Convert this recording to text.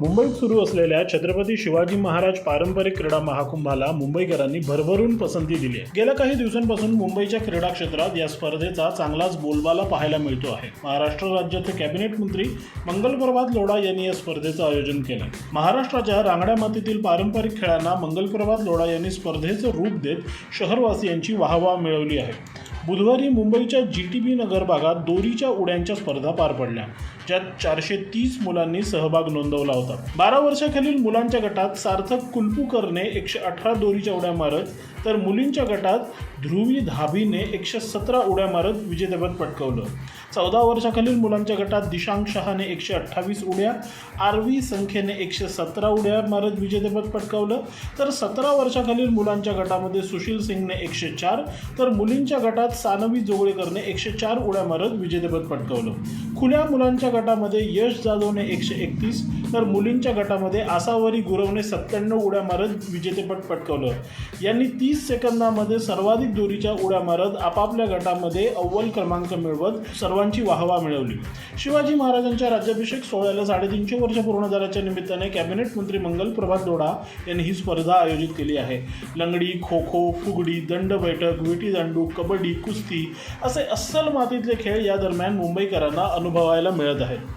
मुंबईत सुरू असलेल्या छत्रपती शिवाजी महाराज पारंपरिक क्रीडा महाकुंभाला मुंबईकरांनी भरभरून पसंती दिली आहे. गेल्या काही दिवसांपासून मुंबईच्या क्रीडा क्षेत्रात या स्पर्धेचा चांगलाच बोलबाला पाहायला मिळतो आहे. महाराष्ट्र राज्याचे कॅबिनेट मंत्री मंगलप्रभात लोढा यांनी या स्पर्धेचं आयोजन केलं. महाराष्ट्राच्या रांगड्या मातीतील पारंपरिक खेळांना मंगलप्रभात लोढा यांनी स्पर्धेचं रूप देत शहरवासियांची वाहवा मिळवली आहे. बुधवारी मुंबईच्या जी टी बी नगर भागात दोरीच्या उड्यांच्या स्पर्धा पार पडल्या ज्यात चारशे तीस मुलांनी सहभाग नोंदवला होता. बारा वर्षाखालील मुलांच्या गटात सार्थक कुलपूकरने एकशे अठरा दोरीच्या उड्या मारत तर मुलींच्या गटात ध्रुवी धाबीने एकशे सतरा उड्या मारत विजेतेपद पटकवलं. चौदा वर्षाखालील मुलांच्या गटात दिशांक शहाने एकशे अठ्ठावीस उड्या आरवी संख्येने एकशे सतरा उड्या मारत विजेतेपद पटकावलं. तर सतरा वर्षाखालील मुलांच्या गटामध्ये सुशील सिंगने एकशे चार तर मुलींच्या गटात सानवी जोगळेकरने एकशे चार उड्या मारत विजेतेपद पटकावलं. खुल्या मुलांच्या गटामध्ये यश जाधवने एकशे एकतीस तर मुलींच्या गटामध्ये आसावरी गुरवने सत्त्याण्णव उड्या मारत विजेतेपद पटकावलं. यांनी तीस सेकंदामध्ये सर्वाधिक दोरीच्या उड्या मारत आपापल्या गटामध्ये अव्वल क्रमांक मिळवत सर्वांची वाहवा मिळवली. शिवाजी महाराजांच्या राज्याभिषेक सोहळ्याला साडेतीनशे वर्ष पूर्ण झाल्याच्या निमित्ताने कॅबिनेट मंत्री मंगल प्रभात दोडा यांनी ही स्पर्धा आयोजित केली आहे. लंगडी खो खो फुगडी दंड बैठक विटी दांडू कबड्डी कुस्ती असे अस्सल मातीतले खेळ या दरम्यान मुंबईकरांना अनुभवायला मिळत आहेत.